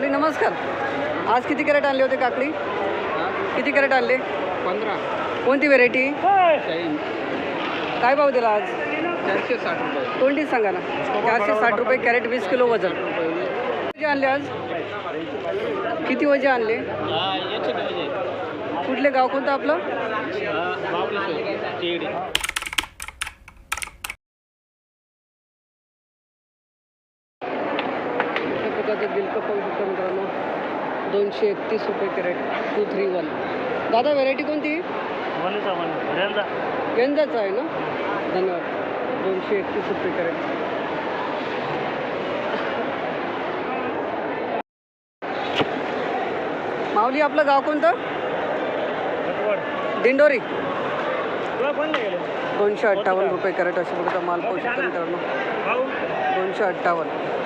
माऊली नमस्कार. आज किती कॅरेट आणले होते काकडी? किती कॅरेट आणले? पंधरा. कोणती व्हेरायटी? काय भाव दिला आज? चारशे साठ रुपये. कोणती सांगा ना. चारशे साठ रुपये कॅरेट वीस किलो वजन. किती आणले आज? किती वजे आणले? कुठले गाव कोणतं आपलं? प्रकारचं गिलकं पाहू शकतो मित्रांनो. दोनशे एकतीस रुपये कॅरेट टू थ्री वन. दादा व्हेरायटी कोणती? गेंजाचं आहे ना? धन्यवाद. दोनशे एकतीस रुपये कॅरेट. माऊली आपलं गाव कोणतं? दिंडोरी. दोनशे अठ्ठावन्न रुपये कॅरेट अशा प्रकारचा माल पाहू शकतो मित्रांनो. दोनशे अठ्ठावन्न.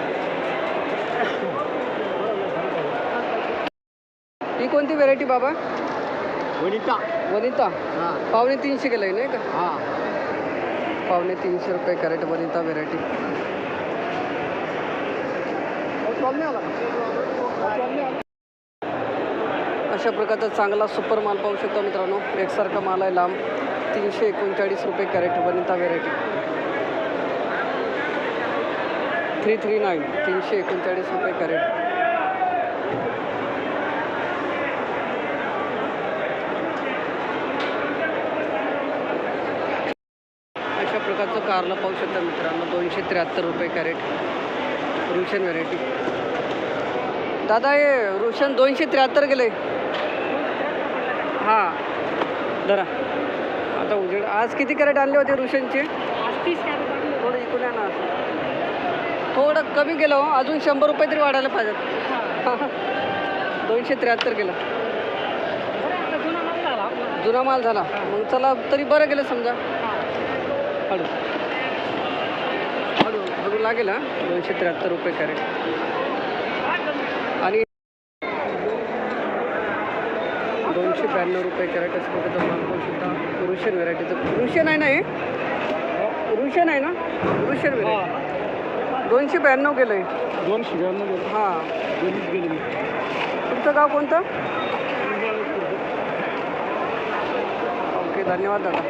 ही कोणती व्हेरायटी बाबा? वनिता. वनिता? हां. पावणे तीनशे गेलं नाही का? हां. पावणे तीनशे रुपये कॅरेट वनिता व्हेरायटी अशा प्रकारचा चांगला सुपर माल पाहू शकतो मित्रांनो. एकसारखा माल आहे लांब. तीनशे एकोणचाळीस रुपये crate Vanita variety three three nine तीनशे एकोणचाळीस रुपये कॅरेट. अशा प्रकारचं कारला पाहू शकता मित्रांनो दोनशे त्र्याहत्तर रुपये कॅरेट. रुशन व्हेरायटी दादा हे रुशन दोनशे त्र्याहत्तर गेले हां. धरा. आता उजेड. आज किती कॅरेट आणले होते रुशनचे? थोडं इकडून ना थोडं कमी गेलं हो. अजून शंभर रुपये तरी वाढायला पाहिजेत. दोनशे त्र्याहत्तर गेलं जुना माल झाला. मग चला तरी बरं गेलं समजा. हळू. हळू हळू लागेल हा. दोनशे त्र्याहत्तर रुपये कॅरेट. आणि दोनशे ब्याण्णव रुपये कॅरेट असं बघा माल पाहू शकता. रुशन व्हेरायटीचं रुशन आहे ना हे? रुशन आहे ना? रुशन व्हेरायटी दोनशे ब्याण्णव गेलं आहे दोनशे ब्याण्णव हां. दोन्हीच गेले मी तुमचं गाव कोणतं? ओके धन्यवाद दादा.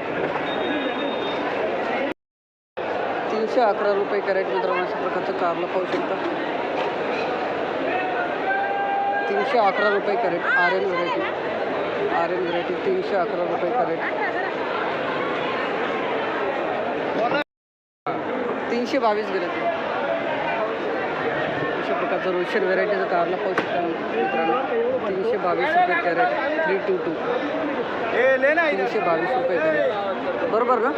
तीनशे अकरा रुपये कॅरेट मित्रांनो अशा प्रकारचं कारला पाहू शकता. तीनशे अकरा रुपये crate R N variety R N variety तीनशे अकरा रुपये कॅरेट. तीनशे बावीस गेले ते. प्रकारचं रोशन व्हेरायटीचं कारला पाहू शकता मित्रांनो. तीनशे बावीस रुपये कॅरेट. थ्री टू टू तीनशे बावीस रुपये कॅरेट. बरोबर ना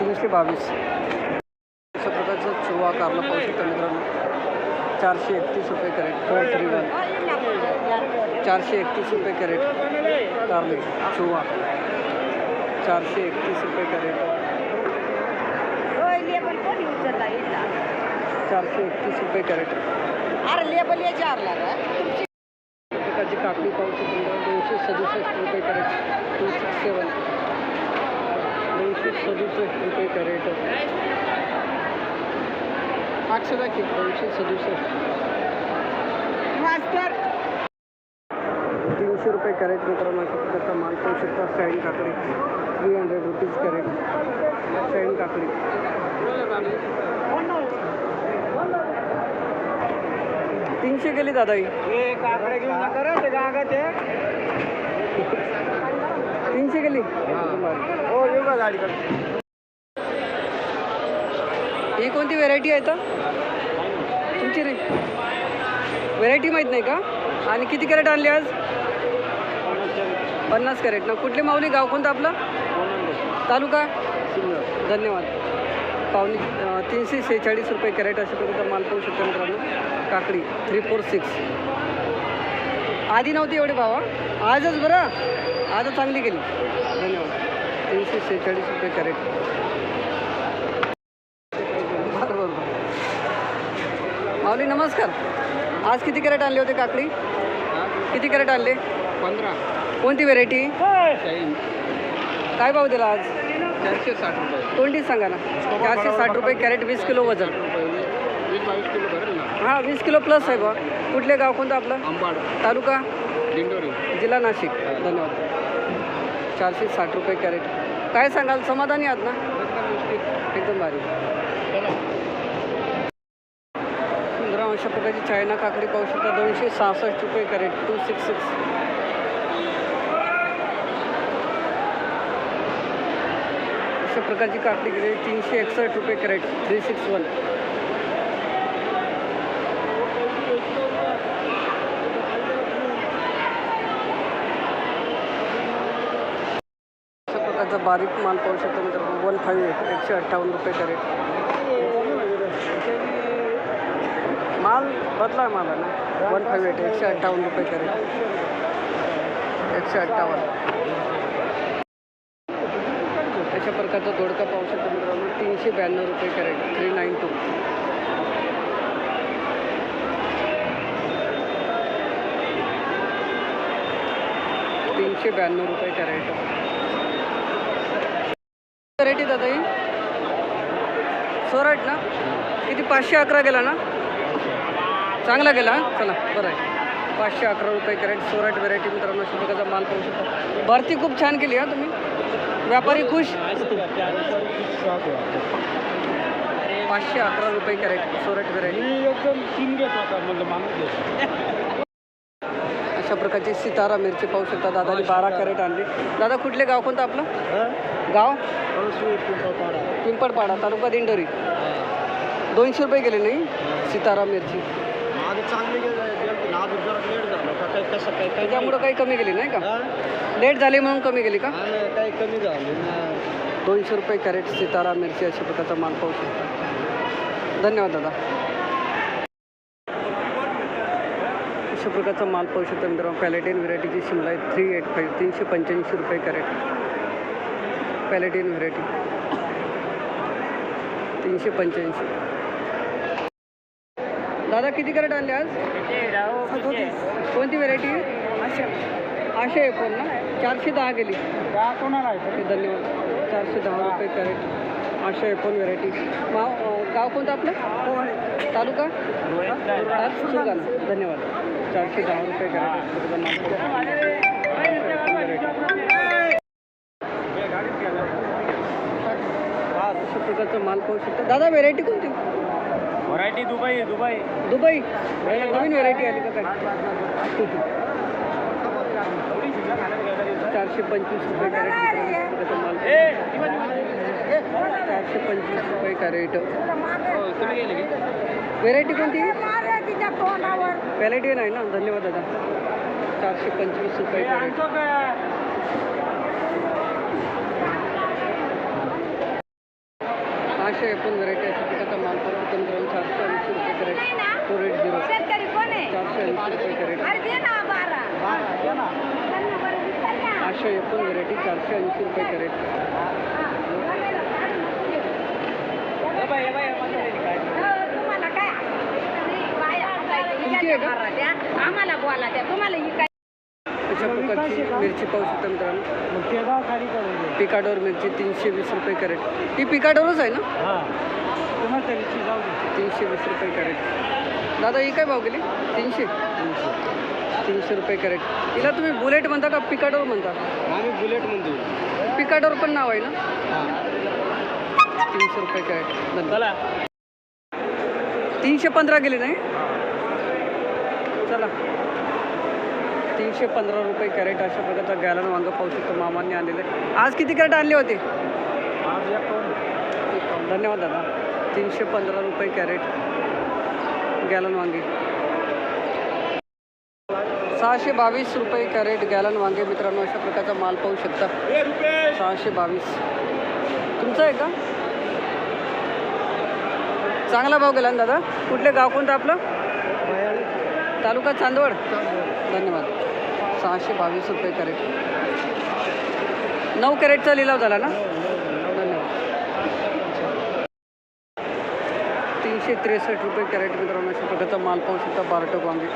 तीनशे बावीस. अशा प्रकारचं चुवा कारला पाहू शकता मित्रांनो. चारशे एकतीस रुपये कॅरेट. फोर थ्री वन चारशे एकतीस रुपये कॅरेट कारले. चुवा. चारशे एकतीस रुपये कॅरेट. चारशे एकतीस रुपये कॅरेट. अरे लेबल याच्या आरला रे प्रकारची काकडी पाहू शकतो. दोनशे सदुसष्ट रुपये कॅरेट. टू सिक्स सेवन. दोनशे सदुसष्ट रुपये कॅरेट. आठशे दाखी दोनशे सदुसष्ट. मास्टर तीनशे रुपये कॅरेट मित्रांनो प्रकारचा माल पाहू शकता. शाईन काकडी three hundred rupees crate. Shine काकडी तीनशे गेली दादा ही ते तीनशे गेली हो येऊ का ही कोणती व्हेरायटी आहे तर तुमची रे. व्हेरायटी माहीत नाही का? आणि किती कॅरेट आणली आज? पन्नास कॅरेट. ना कुठली माऊली? गाव कोणतं आपलं? तालुका? धन्यवाद. पावणे अं, तीनशे शेहेचाळीस रुपये कॅरेट अशा प्रकारचा माल पाहू शकता मित्रांनो. काकडी थ्री फोर सिक्स आधी नव्हती एवढे भावा आजच बरं? आजच चांगली गेली. धन्यवाद. तीनशे शेहेचाळीस रुपये कॅरेट. बरं माऊली नमस्कार. आज किती कॅरेट आणले होते काकडी? किती कॅरेट आणले? पंधरा. कोणती व्हेरायटी काय भाव दिला आज? चारशे साठ रुपये. कोणती सांगा ना. चारशे साठ रुपये कॅरेट वीस किलो वजन. हां वीस किलो प्लस आहे बा. कुठले गाव कोणतं आपलं? तालुका? जिल्हा नाशिक. धन्यवाद. चारशे साठ रुपये कॅरेट. काय सांगाल? समाधानी आहात ना? एकदम भारी. सुंदर अशा प्रकारची चायना काकडी पाहू शकता दोनशे सहासष्ट रुपये कॅरेट. टू सिक्स सिक्स अशा प्रकारची काकडी गेली तीनशे एकसष्ट रुपये कॅरेट थ्री सिक्स वन अशा प्रकारचा बारीक माल पाहू शकतो मित्रांनो. वन फाईव्ह एट एकशे अठ्ठावन्न रुपये कॅरेट. माल बदला आहे मला ना वन फाईव्ह एट एकशे अठ्ठावन्न रुपये कॅरेट. एकशे अठ्ठावन्न. अशा दोडका पाहू शकतो मित्रांनो तीनशे ब्याण्णव रुपये कॅरेट थ्री नाईन टू तीनशे ब्याण्णव रुपये कॅरेट कॅरेट दादा ही? सोराट ना? किती? पाचशे अकरा गेला ना? चांगला गेला चला बरं आहे. पाचशे अकरा रुपये कॅरेट सोराट व्हेरायटी मित्रांनो. अशा प्रकारचा माल पाहू शकता. भरती खूप छान केली हा तुम्ही. व्यापारी खुश. पाचशे अकरा रुपये कॅरेट सोराट व्हेरायटी एकदम तीन घेत होता म्हणजे माणूस अशा प्रकारची सितारा मिरची पाहू शकता. दादानी बारा कॅरेट आणली. दादा कुठले गाव? कोणतं आपलं? गाव? पिंपळपाडा. तालुका दिंडोरी. दोनशे रुपये गेले नाही? सितारा मिरची. चांगले गेलं आज जरा लेट झालं का काही कसं काही काही त्याच्यामुळं काही कमी गेली नाही का? हा? लेट झाली म्हणून कमी गेली का? हा ना, काही कमी झालं ना दोनशे रुपये कॅरेट सितारा मिरची अशा प्रकारचा माल पाहू शकता. धन्यवाद दादा. अशा प्रकारचा माल पाहू शकता मित्रांनो. पॅलेटिन व्हेरायटीची शिमला आहे थ्री एट फाईव्ह तीनशे पंच्याऐंशी रुपये कॅरेट. पॅलेटिन व्हेरायटी तीनशे पंच्याऐंशी. दादा किती कॅरेट आणले आज? कोणती व्हेरायटी आशा आहे पण ना? चारशे दहा गेली. कोणाला ओके धन्यवाद. चारशे दहा रुपये कॅरेट. आशा एकोण व्हेरायटी गाव गाव कोणतं आपलं? तालुका? धन्यवाद. चारशे दहा रुपये कॅरेट. अशा प्रकारचा माल पाहू शकता. दादा व्हेरायटी कोणती? Variety Dubai Dubai. दुबई. नवीन व्हेरायटी आली का काय? चारशे पंचवीस रुपये कॅरेट माल. चारशे पंचवीस रुपये कॅरेट व्हेरायटी कोणती? व्हॅरायटी नाही ना धन्यवाद दादा. चारशे पंचवीस रुपये आशा एकूण व्हरायटी अशा प्रकारचा माल पडतो कमी चारशे ऐंशी रुपये कॅरेट फोर एट झिरो चारशे ऐंशी रुपये कॅरेट आशा एकूण व्हेरायटी चारशे ऐंशी रुपये कॅरेट हो, तुम्हाला काय बाया काय? तुमची आहे का? बारा द्या. आम्हाला बोला द्या. तुम्हाला ही काय? अशा प्रकारची मिरची पाहू शकता मित्रांनो. पिकाडोर मिरची तीनशे वीस रुपये कॅरेट ती पिकाडोरच आहे ना? हा तुम्हाला तरी जाऊ दे तीनशे वीस रुपये कॅरेट दादा ही काय भाव गेली तीनशे. तीनशे. रुपये कॅरेट. तिला तुम्ही बुलेट म्हणता का पिकाडोर म्हणता? आम्ही बुलेट म्हणतो. पिकाडोर पण नाव आहे ना? हा. तीनशे रुपये कॅरेट. चला. तीनशे पंधरा गेले नाही? चला. तीनशे पंधरा रुपये कॅरेट अशा प्रकारचा गॅलन वांगं पाहू शकतो मामांनी आणलेलं आहे. आज किती कॅरेट आणले होते? आज एक धन्यवाद दादा. तीनशे पंधरा रुपये कॅरेट गॅलन वांगे. सहाशे बावीस रुपये कॅरेट गॅलन वांगे मित्रांनो अशा प्रकारचा माल पाहू शकता. सहाशे बावीस. तुमचं आहे का? चांगला भाव गेला ना दादा? कुठले गाव कोणतं आपलं? तालुका चांदवड. धन्यवाद. सहाशे बावीस रुपये कॅरेट. नऊ कॅरेटचा लिलाव झाला ना धन्यवाद एकशे त्रेसष्ट रुपये कॅरेट मित्रांनो अशा प्रकारचा माल पाहू शकता बारटोक वांगे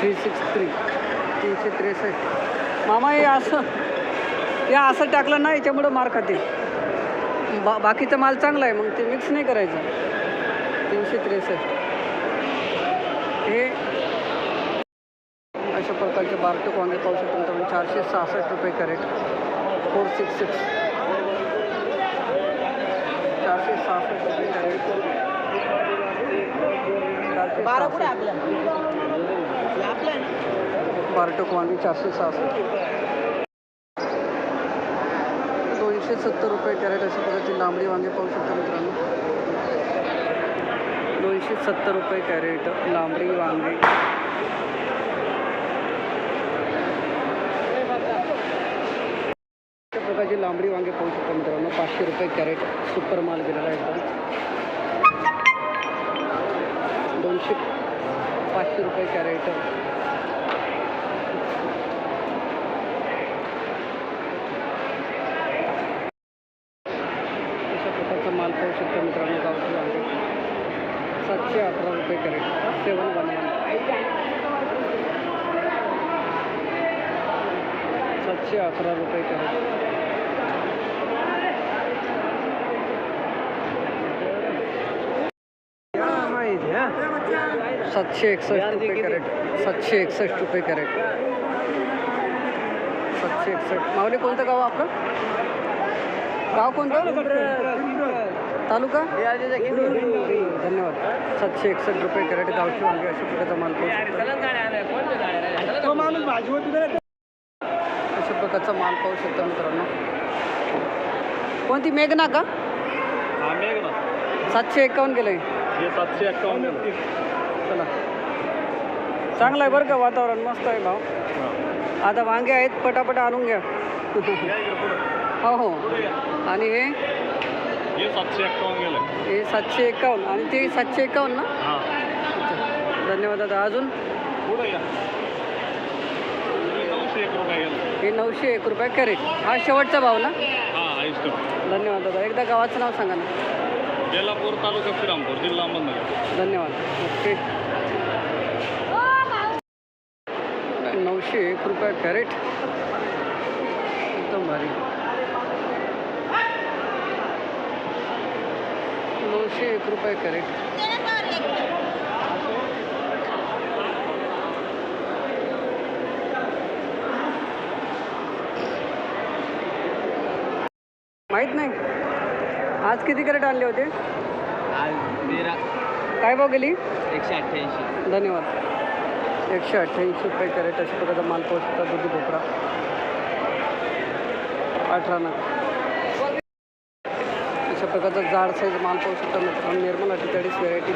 थ्री सिक्स थ्री तीनशे त्रेसष्ट. मामा हे असं या असं टाकलं ना याच्यामुळं मार खाते. बा बाकीचा माल चांगला आहे मग ते मिक्स नाही करायचं. तीनशे त्रेसष्ट. हे अशा प्रकारचे बारटोक वांगे पाहू शकतो मित्रांनो चारशे सहासष्ट रुपये कॅरेट. फोर सिक्स सिक्स चारशे सहासष्ट रुपये कॅरेट. बारा कुठे सहासष्ट. आपल्या आपल्या बारटोक वांगी चारशे सहासष्ट. दोनशे सत्तर रुपये कॅरेट अशा प्रकारची लांबडी वांगे पाहू शकता मित्रांनो. दोनशे सत्तर रुपये कॅरेट लांबडी वांगे. अशा प्रकारची लांबडी वांगे पाहू शकता मित्रांनो. पाचशे रुपये कॅरेट सुपर माल गेलेला आहे दोनशे पाचशे रुपये कॅरेट. अशा प्रकारचा माल पाहू शकतो मित्रांनो गावठी वांगे. सातशे अकरा रुपये कॅरेट. सेवन वन वन. सातशे अकरा रुपये कॅरेट. सातशे एकसष्ट रुपये कॅरेट. सातशे एकसष्ट रुपये कॅरेट. सातशे एकसष्ट. माऊली कोणतं गाव आपलं? गाव कोणतं? तालुका? धन्यवाद. सातशे एकसष्ट रुपये कॅरेट गावठी वांगे अशा प्रकारचा माल पाहू शकता? तो माणूस भाजी होती अशा प्रकारचा माल पाहू शकता मित्रांनो. कोणती मेघना का? हा मेघ ना सातशे एकावन्न गेलं हे सातशे एक्कावन्न चला. चांगलं आहे बरं का वातावरण मस्त आहे भाव आता वांगे आहेत पटापट आणून घ्या. हो हो. आणि हे? हे सातशे एक्कावन्न हे सातशे एकावन्न आणि ते सातशे एकावन्न ना. धन्यवाद दादा. अजून? हे नऊशे एक रुपये हे कॅरेट. हा शेवटचा भाव ना? हा धन्यवाद दादा. एकदा गावाचं नाव सांगा ना. बेलापूर तालुका श्रीरामपूर जिल्हा अहमदनगर. धन्यवाद. ओके. नऊशे एक रुपये कॅरेट. एकदम भारी. नऊशे एक रुपये कॅरेट. माहीत नाही. आज किती कॅरेट आणले होते? तेरा. काय भाव गेली? एकशे अठ्ठ्याऐंशी. धन्यवाद. एकशे अठ्ठ्याऐंशी रुपये कॅरेट अशा प्रकारचा माल पाहू शकता दुधी भोपळा. अठरा नग. अशा प्रकारचा जाड साईज माल पाहू शकता मित्रांनो. निर्मल अठ्ठेचाळीस व्हेरायटी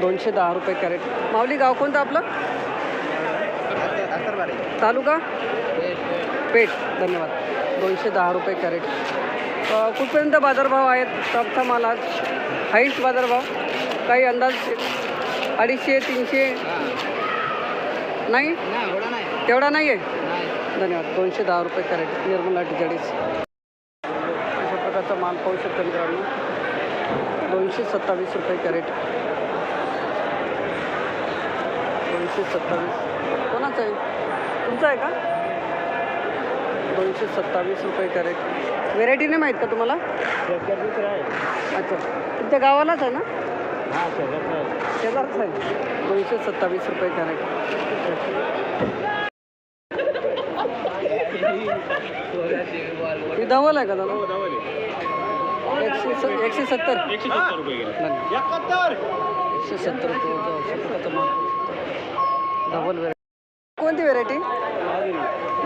दोनशे दहा रुपये कॅरेट. माऊली गाव कोणतं आपलं? तालुका? पेठ. धन्यवाद. दोनशे दहा रुपये कॅरेट. कुठपर्यंत बाजारभाव आहेत? टॉपचा माल आज हाईस्ट बाजारभाव. काही अंदाज? अडीचशे तीनशे? नाही? तेवढा नाही. आहे धन्यवाद. दोनशे दहा रुपये कॅरेट. निर्मल अठ्ठेचाळीस अशा प्रकारचा माल पाहू शकता मित्रांनो. दोनशे सत्तावीस रुपये कॅरेट. दोनशे सत्तावीस. कोणाचं आहे? तुमचं आहे का? दोनशे सत्तावीस रुपये कॅरेट. व्हेरायटी नाही माहीत का तुम्हाला? अच्छा. तुमच्या गावालाच आहे ना? हा शेजारचा आहे. दोनशे सत्तावीस रुपये कॅरेट. ही धवल आहे का दादा? एकशे स एकशे सत्तर. एकशे सत्तर रुपये गेले. धन्यवाद. एकाहत्तर. एकशे सत्तर रुपये व्हेरायटी कोणती व्हेरायटी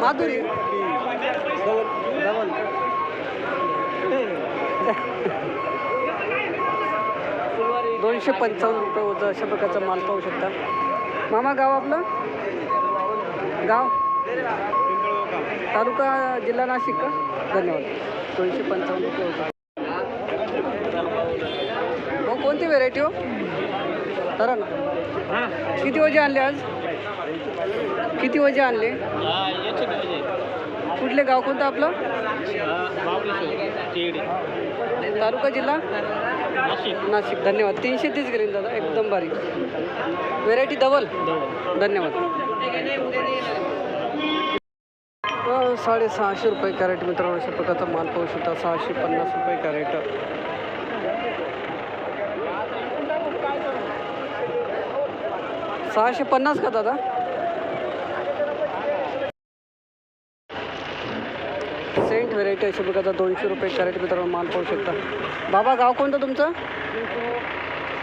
माधुरी. दोनशे पंचावन्न रुपये होतं अशा प्रकारचा माल पाहू शकता. मामा गाव आपलं? गाव? तालुका जिल्हा नाशिक का? धन्यवाद. दोनशे पंचावन्न रुपये होतं हो कोणती व्हेरायटी हो? तर ना. किती वाजे आणले आज? किती वजे आणले? कुठले गाव कोणतं आपलं? तालुका जिल्हा? नाशिक. धन्यवाद. तीनशे तीस गेली दादा. एकदम बारीक व्हेरायटी डबल धन्यवाद. साडेसहाशे रुपये कॅरेट मित्रांनो अशा प्रकारचा माल पाहू शकता. सहाशे पन्नास रुपये कॅरेट सहाशे पन्नास का दादा? सेंट व्हेरायटी अशी आता दोनशे रुपये कॅरेट मित्रांनो माल पाहू शकता. बाबा गाव कोणतं तुमचं?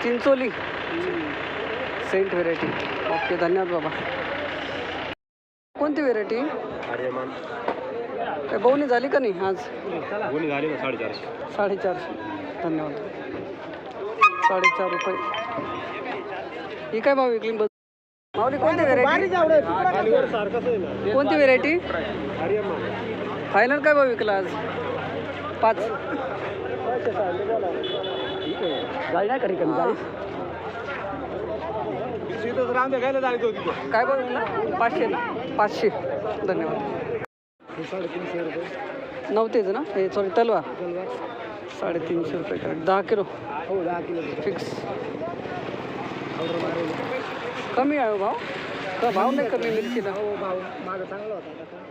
चिंचोली. Saint variety. ओके धन्यवाद बाबा. कोणती व्हेरायटी? बोवणी झाली का नाही आज? कोणी झाली ना साडेचारशे. साडेचारशे. धन्यवाद. साडेचार रुपये. ही काय भाव विकली? बस माऊली कोणती व्हेरायटी? सारखंच आहे ना. कोणती व्हेरायटी? आर्यमान. फायनल काय भाव विकला आज? पाच. काय भाव विकला? पाचशे ना. पाचशे. धन्यवाद. नव्हतेच ना? हे सॉरी तलवार. साडेतीनशे रुपये कॅरेट. दहा किलो. हो दहा किलो फिक्स कमी आहे हो भाव. का भाव नाही कमी मिरचीला. हो भाव माझा चांगला होता